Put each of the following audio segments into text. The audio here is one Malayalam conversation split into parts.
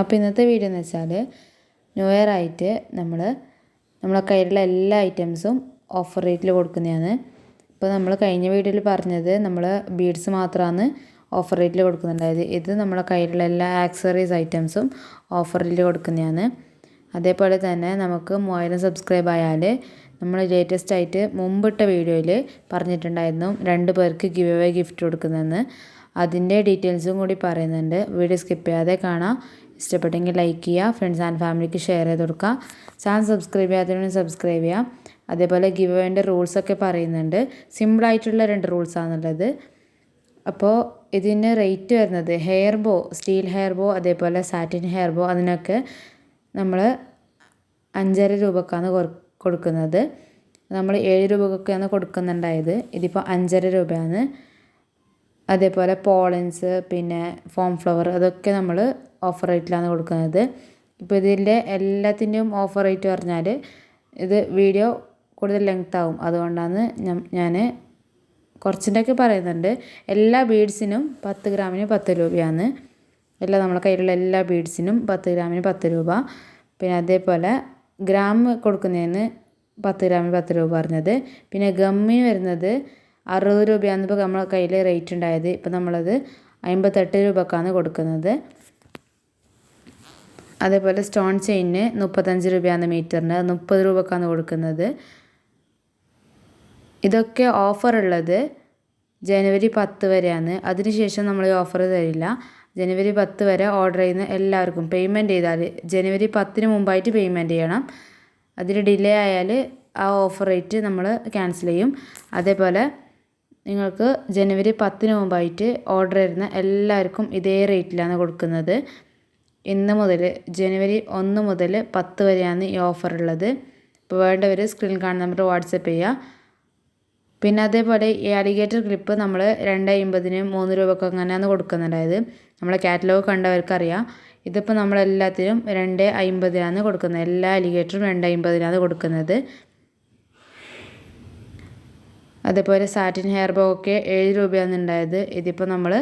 അപ്പോൾ ഇന്നത്തെ വീഡിയോ എന്ന് വെച്ചാൽ ന്യൂ ഇയർ ആയിട്ട് നമ്മൾ നമ്മളെ കയ്യിലുള്ള എല്ലാ ഐറ്റംസും ഓഫർ റേറ്റിൽ കൊടുക്കുന്നതാണ്. ഇപ്പോൾ നമ്മൾ കഴിഞ്ഞ വീഡിയോയിൽ പറഞ്ഞത് നമ്മൾ ബീഡ്സ് മാത്രമാണ് ഓഫർ റേറ്റിൽ കൊടുക്കുന്നുണ്ടായത് ഇത് നമ്മളെ കയ്യിലുള്ള എല്ലാ ആക്സറീസ് ഐറ്റംസും ഓഫർ റേറ്റിൽ കൊടുക്കുന്നതാണ്. അതേപോലെ തന്നെ നമുക്ക് മൂവായിരം സബ്സ്ക്രൈബ് ആയാൽ നമ്മൾ ലേറ്റസ്റ്റ് ആയിട്ട് മുമ്പിട്ട വീഡിയോയിൽ പറഞ്ഞിട്ടുണ്ടായിരുന്നു രണ്ട് പേർക്ക് ഗിവ് അവേ ഗിഫ്റ്റ് കൊടുക്കുന്നതെന്ന്. അതിന്റെ ഡീറ്റെയിൽസും കൂടി പറയുന്നുണ്ട്. വീഡിയോ സ്കിപ്പ് ചെയ്യാതെ കാണാം. ഇഷ്ടപ്പെട്ടെങ്കിൽ ലൈക്ക് ചെയ്യുക ഫ്രണ്ട്സ് ആൻഡ് ഫാമിലിക്ക് ഷെയർ ചെയ്ത് കൊടുക്കുക. ചാനൽ സബ്സ്ക്രൈബ് ചെയ്യാത്തവരും സബ്സ്ക്രൈബ് ചെയ്യുക. അതേപോലെ ഗിവ് അവേന്റെ റൂൾസൊക്കെ പറയുന്നുണ്ട്. സിമ്പിളായിട്ടുള്ള രണ്ട് റൂൾസ് റൂൾസാണുള്ളത് അപ്പോൾ ഇതിന് റേറ്റ് വരുന്നത് hair bow steel hair bow അതേപോലെ സാറ്റിൻ ഹെയർ ബോ അതിനൊക്കെ നമ്മൾ അഞ്ചര രൂപക്കാണ് കൊടുക്കുന്നത്. നമ്മൾ ഏഴ് രൂപക്കൊക്കെയാണ് കൊടുക്കുന്നുണ്ടായത്. ഇതിപ്പോൾ അഞ്ചര രൂപയാണ്. അതേപോലെ പോളൻസ് പിന്നെ ഫോം ഫ്ലവർ അതൊക്കെ നമ്മൾ ഓഫർ റേറ്റിലാണ് കൊടുക്കുന്നത്. ഇപ്പോൾ ഇതിന്റെ എല്ലാത്തിന്റെയും ഓഫർ റേറ്റ് പറഞ്ഞാൽ ഇത് വീഡിയോ കൂടുതൽ ലെങ്ത് ആവും. അതുകൊണ്ടാണ് ഞാൻ കുറച്ചിന്റെയൊക്കെ പറയുന്നുണ്ട്. എല്ലാ ബീഡ്സിനും പത്ത് ഗ്രാമിന് പത്ത് രൂപയാണ്. എല്ലാ നമ്മളെ കയ്യിലുള്ള എല്ലാ ബീഡ്സിനും പത്ത് ഗ്രാമിന് പത്ത് രൂപ. പിന്നെ അതേപോലെ ഗ്രാം കൊടുക്കുന്നതിന് പത്ത് ഗ്രാമിന് പത്ത് രൂപ പറഞ്ഞത്. പിന്നെ ഗമ്മിന് വരുന്നത് അറുപത് രൂപയാണ് ഇപ്പോൾ നമ്മളെ കയ്യിൽ റേറ്റ് ഉണ്ടായത്. ഇപ്പോൾ നമ്മളത് അമ്പത്തെട്ട് രൂപക്കാണ് കൊടുക്കുന്നത്. അതേപോലെ സ്റ്റോൺ ചെയിന് മുപ്പത്തഞ്ച് രൂപയാണ് മീറ്ററിന് മുപ്പത് രൂപക്കാണ് കൊടുക്കുന്നത്. ഇതൊക്കെ ഓഫർ ഉള്ളത് ജനുവരി പത്ത് വരെയാണ്. അതിനുശേഷം നമ്മൾ ഈ ഓഫർ തരില്ല. ജനുവരി പത്ത് വരെ ഓർഡർ ചെയ്യുന്ന എല്ലാവർക്കും പേയ്മെന്റ് ചെയ്താൽ ജനുവരി പത്തിന് മുമ്പായിട്ട് പേയ്മെന്റ് ചെയ്യണം. അതിൽ ഡിലേ ആയാൽ ആ ഓഫർ റേറ്റ് നമ്മൾ ക്യാൻസൽ ചെയ്യും. അതേപോലെ നിങ്ങൾക്ക് ജനുവരി പത്തിന് മുമ്പായിട്ട് ഓർഡർ ചെയ്യുന്ന എല്ലാവർക്കും ഇതേ റേറ്റിലാണ് കൊടുക്കുന്നത്. ഇന്ന് മുതൽ ജനുവരി ഒന്ന് മുതൽ പത്ത് വരെയാണ് ഈ ഓഫർ ഉള്ളത്. ഇപ്പോൾ വേണ്ടവർ സ്ക്രീനിൽ കാണുന്ന നമ്പർ വാട്സപ്പ് ചെയ്യുക പിന്നെ അതേപോലെ ഈ അലിഗേറ്റർ ക്ലിപ്പ് നമ്മൾ രണ്ട് അമ്പതിന് മൂന്ന് രൂപക്ക് അങ്ങനെയാണ് കൊടുക്കുന്നുണ്ടായത്. നമ്മളെ കാറ്റലോഗ് കണ്ടവർക്കറിയാം. ഇതിപ്പോൾ നമ്മളെല്ലാത്തിനും രണ്ട് അമ്പതിനാണ് കൊടുക്കുന്നത്. എല്ലാ അലിഗേറ്ററും രണ്ട് അമ്പതിനാണ് കൊടുക്കുന്നത്. അതേപോലെ സാറ്റിൻ ഹെയർ ബോ ഒക്കെ ഏഴ് രൂപയാണ് ഉണ്ടായത് ഇതിപ്പോൾ നമ്മൾ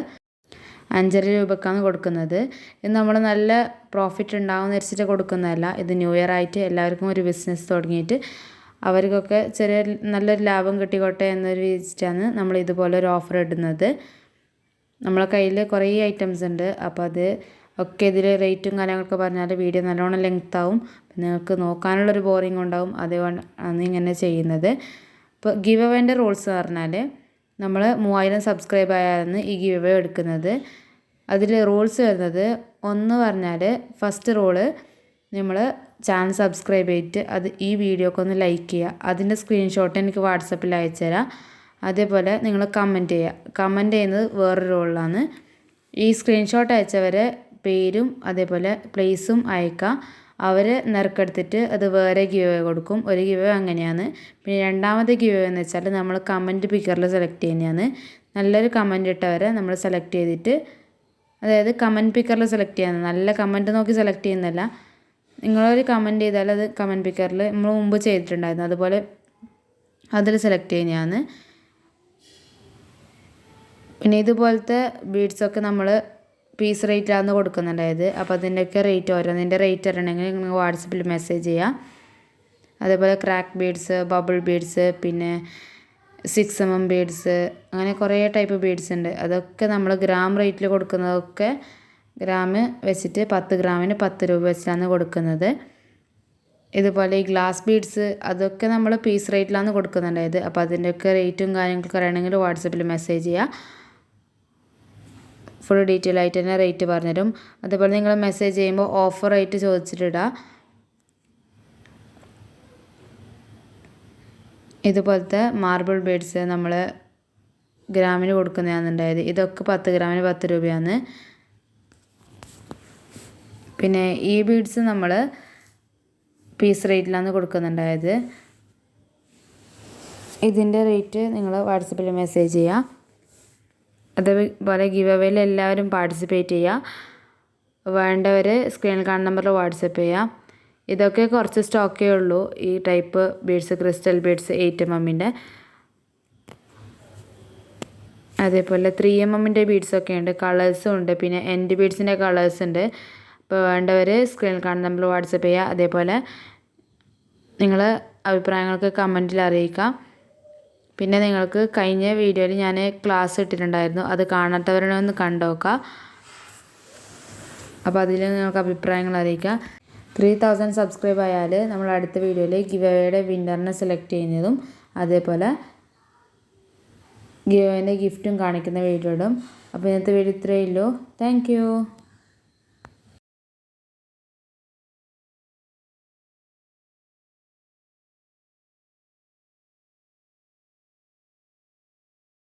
അഞ്ചര രൂപക്കാണ് കൊടുക്കുന്നത്. ഇത് നമ്മൾ നല്ല പ്രോഫിറ്റ് ഉണ്ടാകുമെന്ന് വെച്ചിട്ട് കൊടുക്കുന്നതല്ല. ഇത് ന്യൂ ഇയർ ആയിട്ട് എല്ലാവർക്കും ഒരു ബിസിനസ് തുടങ്ങിയിട്ട് അവർക്കൊക്കെ ചെറിയ നല്ലൊരു ലാഭം കിട്ടിക്കോട്ടെ എന്നൊരു വിചാരിച്ചിട്ടാണ് നമ്മൾ ഇതുപോലെ ഒരു ഓഫർ ഇടുന്നത്. നമ്മളെ കയ്യിൽ കുറേ ഐറ്റംസ് ഉണ്ട്. അപ്പോൾ അത് ഒക്കെ ഇതിൽ റേറ്റും കാര്യങ്ങളൊക്കെ പറഞ്ഞാൽ വീഡിയോ നല്ലോണം ലെങ്ത് ആവും. നിങ്ങൾക്ക് നോക്കാനുള്ളൊരു ബോറിംഗ് ഉണ്ടാവും. അതുകൊണ്ടാണ് ഇങ്ങനെ ചെയ്യുന്നത്. ഇപ്പോൾ ഗിവ് അവേന്റെ റൂൾസ് പറഞ്ഞാൽ നമ്മൾ മൂവായിരം സബ്സ്ക്രൈബ് ആയാലാണ് ഈ ഗീവ് അവേ എടുക്കുന്നത്. അതിൽ റൂൾസ് വരുന്നത് ഒന്ന് പറഞ്ഞാൽ ഫസ്റ്റ് റൂൾ നമ്മൾ ചാനൽ സബ്സ്ക്രൈബ് ചെയ്തിട്ട് അത് ഈ വീഡിയോക്ക് ഒന്ന് ലൈക്ക് ചെയ്യുക അതിന്റെ സ്ക്രീൻഷോട്ട് എനിക്ക് വാട്സപ്പിൽ അയച്ചു തരാം. അതേപോലെ നിങ്ങൾ കമന്റ് ചെയ്യുക കമന്റ് ചെയ്യുന്നത് വേറൊരു റോളിലാണ് ഈ സ്ക്രീൻഷോട്ട് അയച്ചവരെ പേരും അതേപോലെ പ്ലേസും അയക്കുക അവർ നറുക്കെടുത്തിട്ട് അത് വേറെ ഗിവ് കൊടുക്കും. ഒരു ഗിവേ അങ്ങനെയാണ്. പിന്നെ രണ്ടാമത്തെ ഗിവേ എന്ന് വെച്ചാൽ നമ്മൾ കമന്റ് പിക്കറിൽ സെലക്ട് ചെയ്യുന്നതാണ്. നല്ലൊരു കമന്റ് ഇട്ടവരെ നമ്മൾ സെലക്ട് ചെയ്തിട്ട് അതായത് കമന്റ് പിക്കറിൽ സെലക്ട് ചെയ്യുന്നത് നല്ല കമന്റ് നോക്കി സെലക്ട് ചെയ്യുന്നതല്ല. നിങ്ങളൊരു കമന്റ് ചെയ്താൽ അത് കമന്റ് പിക്കറിൽ നമ്മൾ മുമ്പ് ചെയ്തിട്ടുണ്ടായിരുന്നു. അതുപോലെ അതിൽ സെലക്ട് ചെയ്യുന്നതാണ്. പിന്നെ ഇതുപോലത്തെ ബീഡ്സൊക്കെ നമ്മൾ പീസ് റേറ്റിലാണ് കൊടുക്കുന്നുണ്ടായത് അപ്പോൾ അതിന്റെയൊക്കെ റേറ്റ് ഓരോന്നിന്റെ റേറ്റ് അറിയണമെങ്കിൽ നിങ്ങൾ വാട്സപ്പിൽ മെസ്സേജ് ചെയ്യാം. അതേപോലെ ക്രാക്ക് ബീഡ്സ് ബബിൾ ബീഡ്സ് പിന്നെ സിക്സ് എം എം ബീഡ്സ് അങ്ങനെ കുറേ ടൈപ്പ് ബീഡ്സ് ഉണ്ട്. അതൊക്കെ നമ്മൾ ഗ്രാം റേറ്റിൽ കൊടുക്കുന്നതൊക്കെ ഗ്രാം വെച്ചിട്ട് പത്ത് ഗ്രാമിന് പത്ത് രൂപ വെച്ചിട്ടാണ് കൊടുക്കുന്നത്. ഇതുപോലെ ഈ ഗ്ലാസ് ബീഡ്സ് അതൊക്കെ നമ്മൾ പീസ് റേറ്റിലാണ് കൊടുക്കുന്നുണ്ടായത് അപ്പോൾ അതിന്റെയൊക്കെ റേറ്റും കാര്യങ്ങളൊക്കെ അറിയണമെങ്കിൽ വാട്സപ്പിൽ മെസ്സേജ് ചെയ്യുക ഫുൾ ഡീറ്റെയിൽ ആയിട്ട് തന്നെ റേറ്റ് പറഞ്ഞുതരും. അതുപോലെ നിങ്ങൾ മെസ്സേജ് ചെയ്യുമ്പോൾ ഓഫർ റേറ്റ് ചോദിച്ചിട്ടിടുക ഇതുപോലത്തെ മാർബിൾ ബീഡ്സ് നമ്മൾ ഗ്രാമിന് കൊടുക്കുന്നതാണ് ഉണ്ടായത് ഇതൊക്കെ പത്ത് ഗ്രാമിന് പത്ത് രൂപയാണ്. പിന്നെ ഈ ബീഡ്സ് നമ്മൾ പീസ് റേറ്റിലാണ് കൊടുക്കുന്നുണ്ടായത്. ഇതിന്റെ റേറ്റ് നിങ്ങൾ വാട്സപ്പിൽ മെസ്സേജ് ചെയ്യുക അതേപോലെ ഗിവ് അവേയിൽ എല്ലാവരും പാർട്ടിസിപ്പേറ്റ് ചെയ്യുക. വേണ്ടവർ സ്ക്രീനിൽ കാണുന്ന നമ്പറിൽ വാട്സപ്പ് ചെയ്യുക. ഇതൊക്കെ കുറച്ച് സ്റ്റോക്കേ ഉള്ളൂ. ഈ type beads crystal beads eight M എമ്മിന്റെ അതേപോലെ ത്രീ എം എമ്മിന്റെ ബീഡ്സൊക്കെ ഉണ്ട്. കളേഴ്സും ഉണ്ട്. പിന്നെ എൻഡ് ബീഡ്സിന്റെ കളേഴ്സ് ഉണ്ട്. അപ്പോൾ വേണ്ടവർ സ്ക്രീനിൽ കാണുന്ന നമ്പറിൽ വാട്സപ്പ് ചെയ്യുക. അതേപോലെ നിങ്ങൾ അഭിപ്രായങ്ങൾക്ക് കമന്റിൽ അറിയിക്കാം പിന്നെ നിങ്ങൾക്ക് കഴിഞ്ഞ വീഡിയോയിൽ ഞാൻ ക്ലാസ് ഇട്ടിട്ടുണ്ടായിരുന്നു. അത് കാണാത്തവരെ ഒന്ന് കണ്ടു നോക്കുക അപ്പോൾ അതിൽ നിങ്ങൾക്ക് അഭിപ്രായങ്ങൾ അറിയിക്കാം. ത്രീ തൗസൻഡ് സബ്സ്ക്രൈബ് ആയാൽ നമ്മൾ അടുത്ത വീഡിയോയിൽ ഗിവ് അവയുടെ വിന്നറിനെ സെലക്ട് ചെയ്യുന്നതും അതേപോലെ ഗിവ് അവന്റെ ഗിഫ്റ്റും കാണിക്കുന്ന വീഡിയോ ഇടും. അപ്പോൾ ഇന്നത്തെ വീഡിയോ ഇത്രയേ ഉള്ളൂ. താങ്ക്